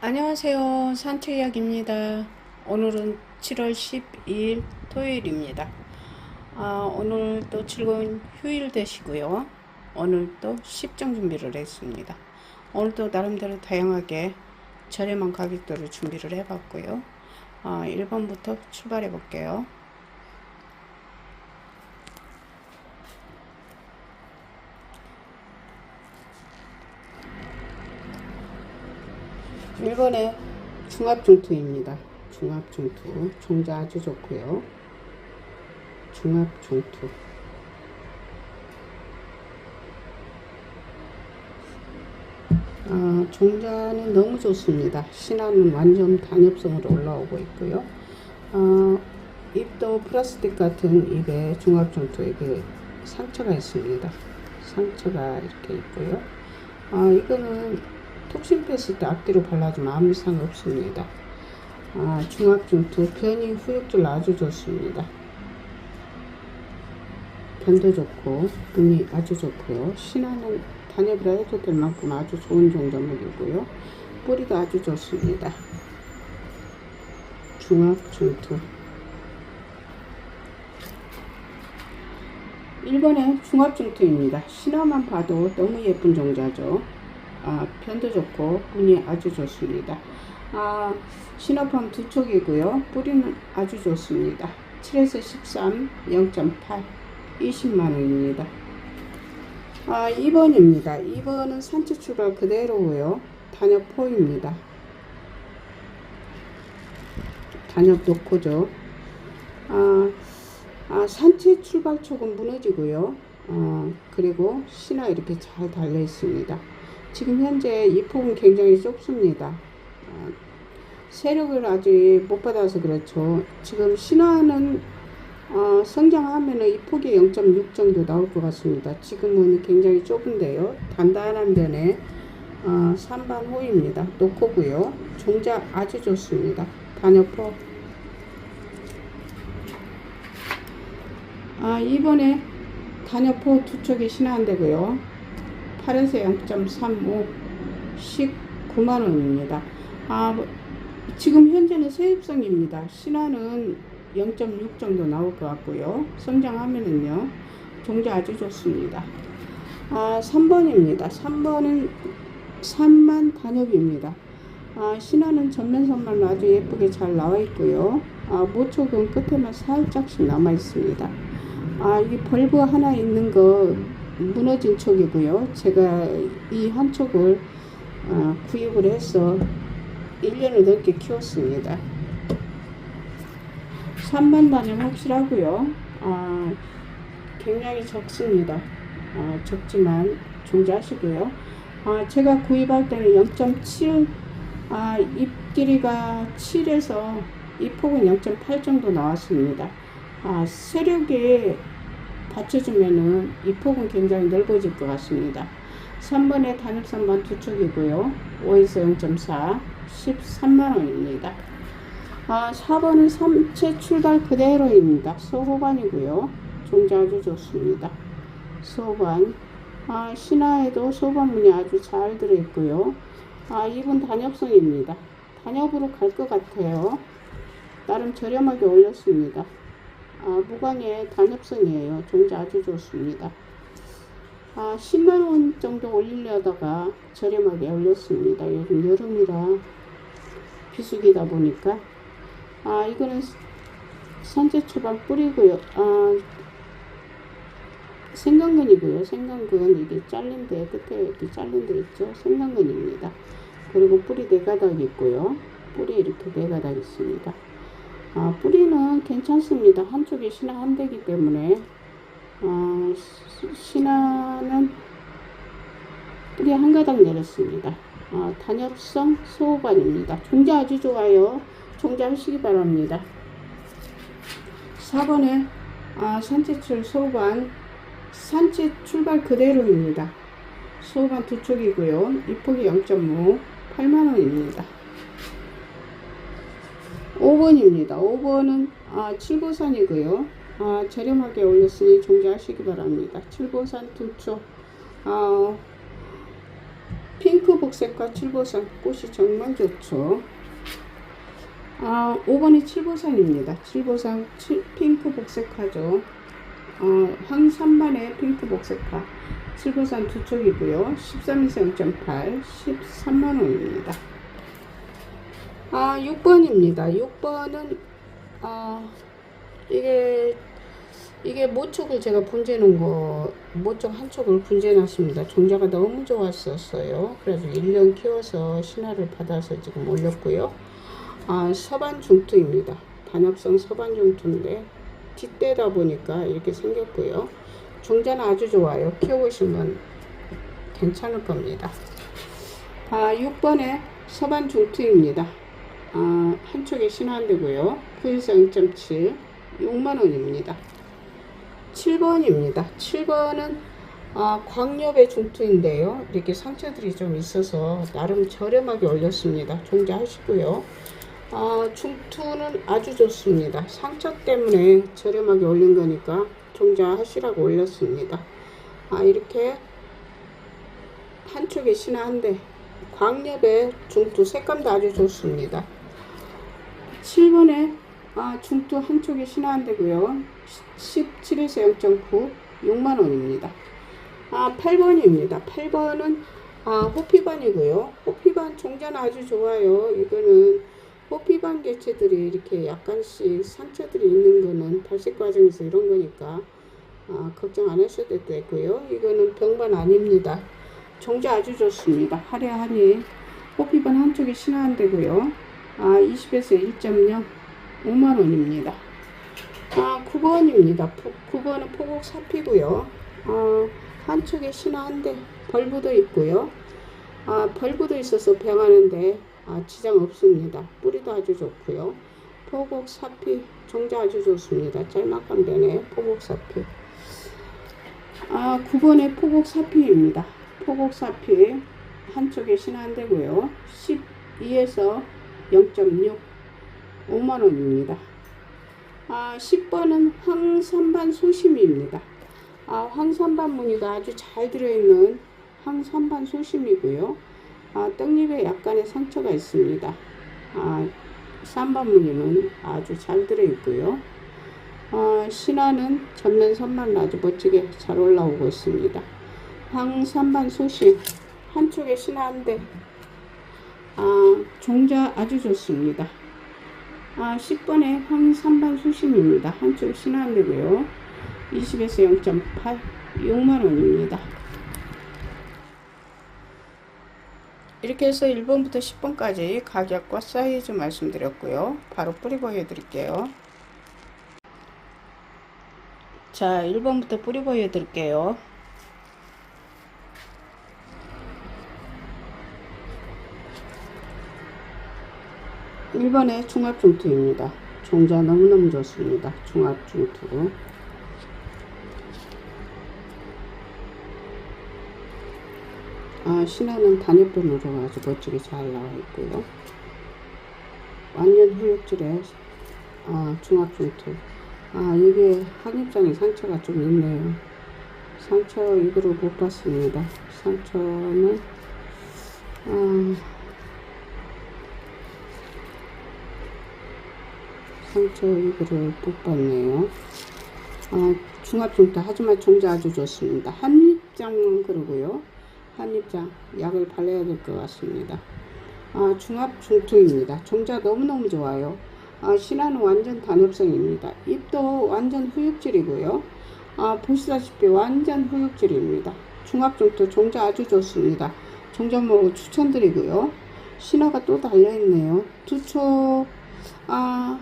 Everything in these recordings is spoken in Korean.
안녕하세요. 산책약입니다. 오늘은 7월 12일 토요일입니다. 아, 오늘 또 즐거운 휴일 되시고요. 오늘 또 십정 준비를 했습니다. 오늘도 나름대로 다양하게 저렴한 가격대로 준비를 해봤고요. 아, 1번부터 출발해 볼게요. 1번에 중압중투입니다. 중압중투. 종자 아주 좋고요. 중압중투. 아, 종자는 너무 좋습니다. 신화는 완전 단엽성으로 올라오고 있고요. 아, 입도 플라스틱 같은 입에 중압중투에 그 상처가 있습니다. 상처가 이렇게 있고요. 아, 이거는 톡신 때 앞뒤로 발라주면 아무 이상 없습니다. 아, 중압중투 변이 후육질 아주 좋습니다. 변도 좋고 눈이 아주 좋고요. 신화는 단엽이라 해도 될 만큼 아주 좋은 종자목이고요. 뿌리도 아주 좋습니다. 중압중투 1번에 중압중투입니다. 신화만 봐도 너무 예쁜 종자죠. 아, 편도 좋고 운이 아주 좋습니다. 아, 신호판 두 촉이고요. 뿌리는 아주 좋습니다. 7에서 13, 0.8, 20만원입니다. 아, 2번입니다. 2번은 산책 출발 그대로고요. 단엽 포입니다. 단엽 놓고죠. 아, 아, 산책 출발 촉은 무너지고요. 아, 그리고 신화 이렇게 잘 달려 있습니다. 지금 현재 이 폭은 굉장히 좁습니다. 어, 세력을 아직 못 받아서 그렇죠. 지금 신화는 어, 성장하면 이 폭이 0.6 정도 나올 것 같습니다. 지금은 굉장히 좁은데요. 단단한 면에 어, 3반 호입니다. 노코고요. 종자 아주 좋습니다. 단엽포. 아, 이번에 단엽포 두 척이 신화한대고요. 8에서 0.35 19만원입니다. 아, 뭐, 지금 현재는 세입성입니다. 신화는 0.6 정도 나올 것 같고요. 성장하면은요, 종자 아주 좋습니다. 아, 3번입니다. 3번은 3만 단엽입니다. 아, 신화는 전면선만 아주 예쁘게 잘 나와 있고요. 아, 모촉은 끝에만 살짝씩 남아 있습니다. 아, 이 벌브 하나 있는 거 무너진 촉이고요. 제가 이 한 촉을 어, 구입을 해서 1년을 넘게 키웠습니다. 3만 단은 확실하고요. 아, 굉장히 적습니다. 아, 적지만 존재하시고요. 아, 제가 구입할 때는 0.7, 아, 잎 길이가 7에서 이 폭은 0.8 정도 나왔습니다. 아, 세력이 받쳐주면은 이 폭은 굉장히 넓어질 것 같습니다. 3번에 단엽선반 두 촉이고요. 5에서 0.4, 13만원입니다. 아, 4번은 3채 출발 그대로입니다. 소호반이고요. 종자 아주 좋습니다. 소호반. 아, 신화에도 소반문이 아주 잘 들어있고요. 아, 이분 단엽성입니다. 단엽으로 갈 것 같아요. 나름 저렴하게 올렸습니다. 아, 무광의 단엽성이에요. 종자 아주 좋습니다. 아, 10만원 정도 올리려다가 저렴하게 올렸습니다. 요즘 여름이라 비수기다 보니까. 아, 이거는 산재 초반 뿌리고요. 아, 생강근이고요. 생강근 이게 잘린 데 끝에 이렇게 잘린 데 있죠. 생강근입니다. 그리고 뿌리 네 가닥 있고요. 뿌리 이렇게 네 가닥 있습니다. 아, 뿌리는 괜찮습니다. 한쪽에 신화 한 대기 때문에 어, 신화는 뿌리 한 가닥 내렸습니다. 어, 단엽성 소호반입니다. 종자 아주 좋아요. 종자 하시기 바랍니다. 4번에 아, 산채출 소호반 산채 출발 그대로입니다. 소호반 두 쪽이고요. 입폭이 0.5 8만원입니다. 5번입니다. 5번은 아, 칠보산이고요. 아, 저렴하게 올렸으니 종자하시기 바랍니다. 칠보산 두쪽 아, 핑크 복색과 칠보산 꽃이 정말 좋죠. 아, 5번이 칠보산입니다. 칠보산 칠, 핑크 복색화죠. 어, 황산반의 핑크 복색화. 칠보산 두 촉이고요. 13에서 0.8, 13만원입니다. 아, 6번입니다. 6번은, 아, 이게, 이게 모촉을 제가 분재놓은 거, 모촉 한 촉을 분재놨습니다. 종자가 너무 좋았었어요. 그래서 1년 키워서 신화를 받아서 지금 올렸고요. 아, 서반 중투입니다. 단엽성 서반 중투인데, 뒷대다 보니까 이렇게 생겼고요. 종자는 아주 좋아요. 키워보시면 괜찮을 겁니다. 아, 6번에 서반 중투입니다. 아, 한쪽에 신한되고요. 후일사 0.7 6만원입니다. 7번입니다. 7번은 아, 광엽의 중투인데요. 이렇게 상처들이 좀 있어서 나름 저렴하게 올렸습니다. 종자하시고요. 아, 중투는 아주 좋습니다. 상처 때문에 저렴하게 올린 거니까 종자하시라고 올렸습니다. 아, 이렇게 한쪽에 신한데 광엽의 중투 색감도 아주 좋습니다. 7번에 아, 중투 한쪽에 신화한대고요. 17에서 0.9 6만원입니다. 아, 8번입니다. 8번은 아, 호피반이고요. 호피반 종자는 아주 좋아요. 이거는 호피반 개체들이 이렇게 약간씩 상처들이 있는 거는 발색 과정에서 이런 거니까 아, 걱정 안 하셔도 되고요. 이거는 병반 아닙니다. 종자 아주 좋습니다. 화려하니 호피반 한쪽에 신화한대고요. 아, 20에서 1.0 5만원입니다. 아, 9번입니다. 9번은 포곡 사피고요. 아, 한쪽에 신화 한대 벌브도 있고요. 아, 벌브도 있어서 병하는데 아, 지장 없습니다. 뿌리도 아주 좋고요. 포곡 사피 종자 아주 좋습니다. 짤막한 변에 포곡 사피. 아, 9번에 포곡 사피입니다. 포곡 사피 한쪽에 신화 한 대고요. 12에서 0.6 5만원입니다. 아, 10번은 황산반 소심입니다. 아, 황산반 무늬가 아주 잘 들어있는 황산반 소심이고요. 아, 떡잎에 약간의 상처가 있습니다. 아, 산반 무늬는 아주 잘 들어있고요. 아, 신화는 전면 선만 아주 멋지게 잘 올라오고 있습니다. 황산반 소심 한쪽에 신화 한 대 아, 종자 아주 좋습니다. 아, 10번에 황산반 수심입니다. 한쪽 신한되고요. 20에서 0.8 6만원입니다. 이렇게 해서 1번부터 10번까지 가격과 사이즈 말씀드렸고요. 바로 뿌리 보여드릴게요. 자, 1번부터 뿌리 보여드릴게요. 1번의 중압중투입니다. 종자 너무너무 좋습니다. 중압중투. 아, 신화는 단엽변으로 아주 멋지게 잘 나와 있고요. 완전 후육질의 아, 중압중투. 아, 이게 항입장에 상처가 좀 있네요. 상처 이거를 못 봤습니다. 상처는 아, 상처 이거를 못 봤네요. 아, 중압중타 하지만 종자 아주 좋습니다. 한입장만 그러고요. 한입장 약을 발라야 될 것 같습니다. 아, 중압중투입니다. 종자 너무너무 좋아요. 아, 신화는 완전 단엽성입니다. 잎도 완전 후육질이고요. 아, 보시다시피 완전 후육질입니다. 중압중투 종자 아주 좋습니다. 종자목을 추천드리고요. 신화가 또 달려있네요. 두 촉, 아,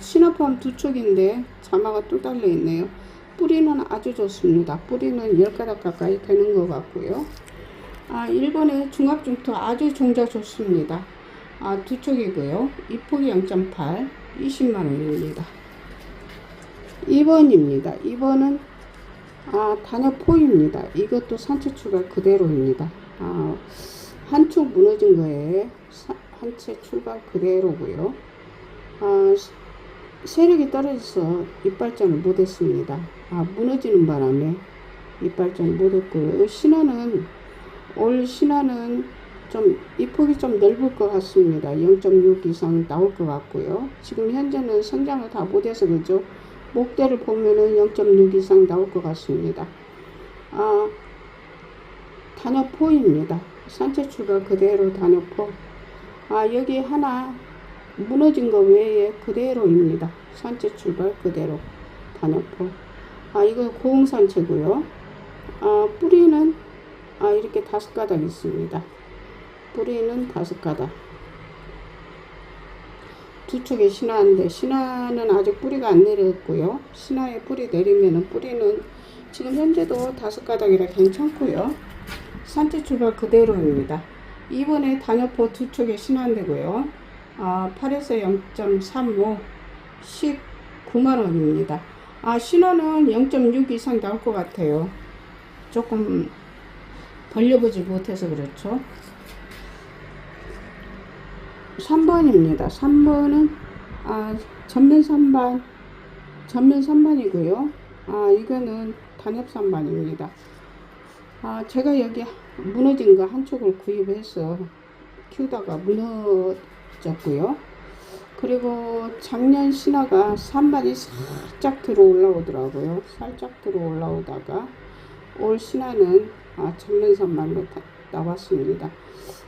신화포함 두 촉인데 자마가 또 달려 있네요. 뿌리는 아주 좋습니다. 뿌리는 10가닥 가까이 되는 것 같고요. 아, 1번에 중압중투 아주 종자 좋습니다. 아, 두 촉이고요. 이 폭이 0.8, 20만원입니다. 2번입니다. 2번은 아, 단엽포입니다. 이것도 산채 출발 그대로입니다. 아, 한촉 무너진 거에 한 채 출발 그대로고요. 아, 세력이 떨어져서 이빨전을 못했습니다. 아, 무너지는 바람에 이빨전을 못했고요. 신화는 올 신화는 좀 입폭이 좀 넓을 것 같습니다. 0.6 이상 나올 것 같고요. 지금 현재는 성장을 다 못해서 그죠. 목대를 보면은 0.6 이상 나올 것 같습니다. 아, 단여포입니다. 산채 출발 그대로 단여포. 아, 여기 하나 무너진 거 외에 그대로입니다. 산채 출발 그대로 단여포. 아, 이거 고흥산채고요. 아, 뿌리는 아, 이렇게 다섯 가닥 있습니다. 뿌리는 다섯 가닥. 두 촉의 신화인데 신화는 아직 뿌리가 안 내렸고요. 신화에 뿌리 내리면은 뿌리는 지금 현재도 다섯 가닥이라 괜찮고요. 산채 출발 그대로입니다. 이번에 단여포 두 촉의 신화인데고요. 아, 8에서 0.35 19만 원입니다. 아, 신화는 0.6 이상 나올 것 같아요. 조금 벌려보지 못해서 그렇죠. 3번입니다. 3번은 아, 전면 3반 전면 3반이고요. 아, 이거는 단엽 3반입니다. 아, 제가 여기 무너진 거 한 쪽을 구입해서 키우다가 무너 졌고요. 그리고 작년 신화가 3반이 살짝 들어 올라오더라고요. 살짝 들어 올라오다가 올 신화는 아, 전면 3반으로 나왔습니다.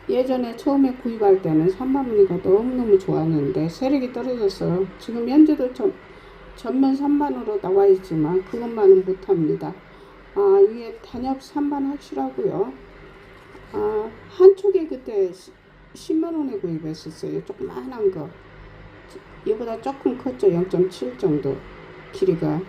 예전에 처음에 구입할 때는 삼반무늬가 너무너무 좋았는데 세력이 떨어져서 지금 현재도 전, 전면 3반으로 나와 있지만 그것만은 못합니다. 아, 이게 단엽 3반 확실하고요. 아, 한 쪽에 그때 10만원에 구입했었어요. 조그만한 거. 이보다 조금 컸죠. 0.7 정도 길이가.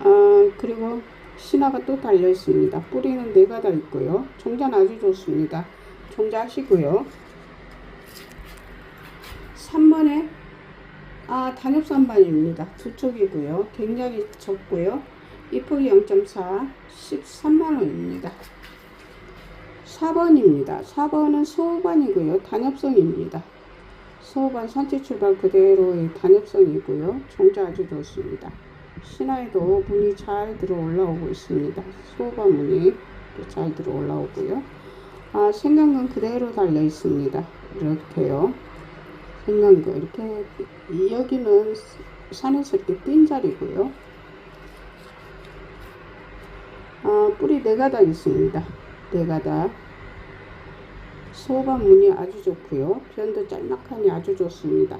아, 그리고 신화가 또 달려 있습니다. 뿌리는 네 가닥 있고요. 종자는 아주 좋습니다. 종자 하시고요. 3번에 아, 단엽 3반입니다. 두 촉이고요. 굉장히 적고요. 이 폭이 0.4, 13만원입니다. 4번입니다. 4번은 소반이고요. 단엽성입니다. 소반 산채 출발 그대로의 단엽성이고요. 종자 아주 좋습니다. 신화에도 문이 잘 들어 올라오고 있습니다. 소가 문이 잘 들어 올라오고요. 아, 생강근 그대로 달려 있습니다. 이렇게요. 생강근 이렇게 여기는 산에서 이렇게 뛴 자리고요. 아, 뿌리 네 가닥 있습니다. 네 가닥. 소반 문이 아주 좋고요. 변도 짤막하니 아주 좋습니다.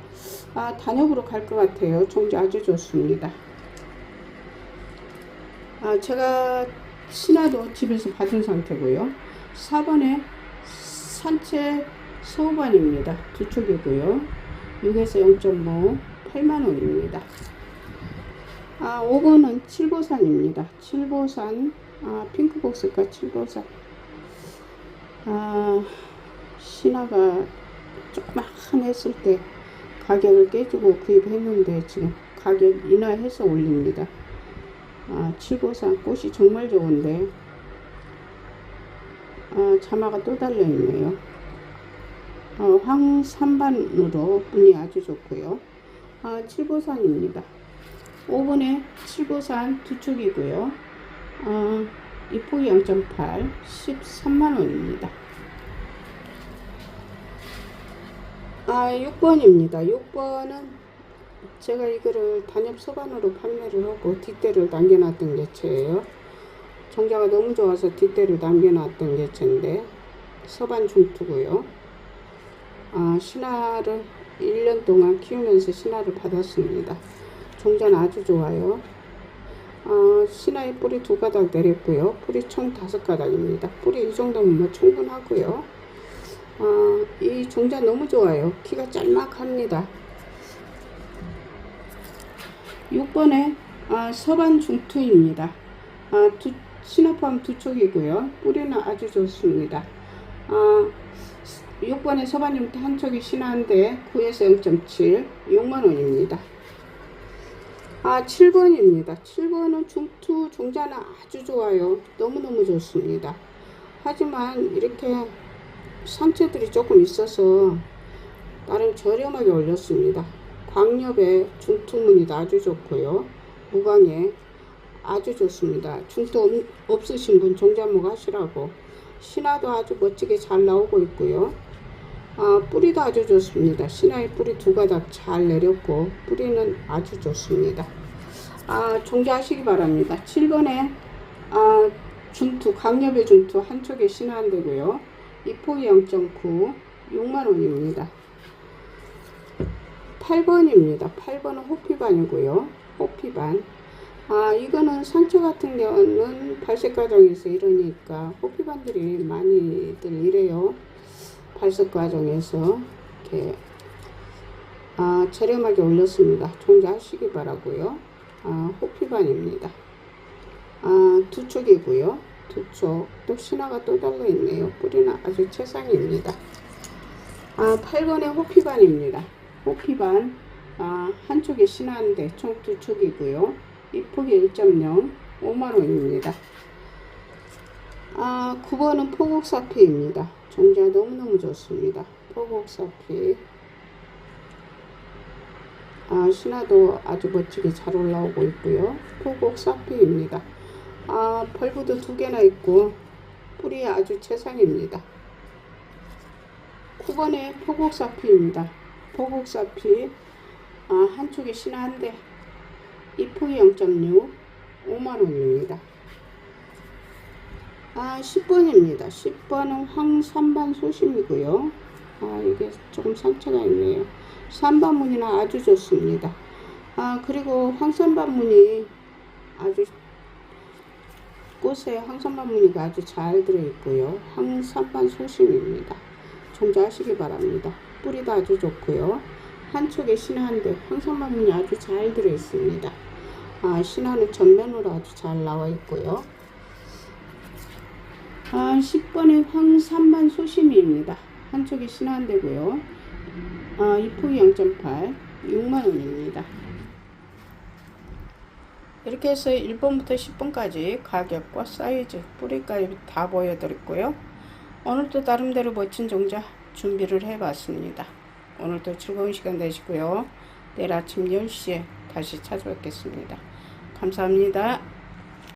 아, 단엽으로 갈 것 같아요. 종지 아주 좋습니다. 아, 제가 신화도 집에서 받은 상태고요. 4번에 산채 소반입니다. 두 촉이고요. 6에서 0.5 8만원입니다. 아, 5번은 칠보산입니다. 칠보산 아, 핑크복스과 칠보산 아, 신화가 조그만 했을 때 가격을 깨주고 구입했는데 지금 가격 인하해서 올립니다. 아, 칠보산 꽃이 정말 좋은데 아, 자마가 또 달려 있네요. 어, 황산반으로 분이 아주 좋고요. 아, 칠보산입니다. 5번에 칠보산 두 축이고요. 어, 이폭이 0.8, 13만원입니다. 아, 6번입니다. 6번은 제가 이거를 단엽 소반으로 판매를 하고 뒷대를 남겨놨던 개체예요. 정자가 너무 좋아서 뒷대를 남겨놨던 개체인데 서반 중투고요. 아, 신화를 1년 동안 키우면서 신화를 받았습니다. 종자는 아주 좋아요. 아, 신화의 뿌리 두 가닥 내렸고요. 뿌리 총 다섯 가닥입니다. 뿌리 이 정도면 뭐 충분하고요. 아, 이 종자 너무 좋아요. 키가 짤막합니다. 6번에 아, 서반 중투입니다. 아, 두, 신호팜 두 촉이고요. 뿌리는 아주 좋습니다. 아, 6번에 서반 중투 한 촉이 신화인데 9에서 0.7 6만원입니다. 아 7번입니다. 7번은 중투 종자는 아주 좋아요. 너무너무 좋습니다. 하지만 이렇게 상체들이 조금 있어서 나름 저렴하게 올렸습니다. 광엽의 중투무늬도 아주 좋고요. 무광에 아주 좋습니다. 없- 없으신 분 종자목 하시라고 신화도 아주 멋지게 잘 나오고 있고요. 아, 뿌리도 아주 좋습니다. 신화의 뿌리 두 가닥 잘 내렸고 뿌리는 아주 좋습니다. 아, 종자하시기 바랍니다. 7번에 아, 중투 강력의 중투 한쪽에 신화한 되고요. 이포이 0.9 6만원입니다. 8번입니다. 8번은 호피반이고요. 호피반. 아, 이거는 상처 같은 경우는 발색 과정에서 이러니까 호피반들이 많이들 이래요. 발색 과정에서 이렇게 아, 저렴하게 올렸습니다. 종자하시기 바라고요. 아, 호피반입니다. 아, 두 쪽이고요. 두 쪽. 또 신화가 또 달려 있네요. 뿌리는 아주 최상입니다. 아, 8번의 호피반입니다. 호피반. 아, 한쪽에 신화인데 총두 쪽이고요. 이 폭이 1.0 5만원입니다. 아, 9번은 포곡사피입니다. 종자 너무너무 좋습니다. 포곡사피. 아, 신화도 아주 멋지게 잘 올라오고 있고요. 포곡사피입니다. 아, 벌브도 두 개나 있고 뿌리 아주 최상입니다. 9번에 포곡사피입니다. 포곡사피 아, 한쪽에 신화 한 대. 이포이 0.6 5만원입니다. 아, 10번입니다. 10번은 황산반 소심이고요. 아, 이게 조금 상처가 있네요. 산반무늬나 아주 좋습니다. 아, 그리고 황산반무늬 아주 꽃에 황산반무늬가 아주 잘 들어있고요. 황산반 소심입니다. 종자하시기 바랍니다. 뿌리도 아주 좋고요. 한쪽에 신화인데 황산반무늬 아주 잘 들어있습니다. 아, 신화는 전면으로 아주 잘 나와 있고요. 아, 10번에 황산반 소심이입니다. 한쪽에 신화인데고요. 아, 이폭이 0.8 6만원입니다. 이렇게 해서 1번부터 10번까지 가격과 사이즈, 뿌리까지 다 보여드렸고요. 오늘도 나름대로 멋진 종자 준비를 해봤습니다. 오늘도 즐거운 시간 되시고요. 내일 아침 10시에 다시 찾아뵙겠습니다. 감사합니다.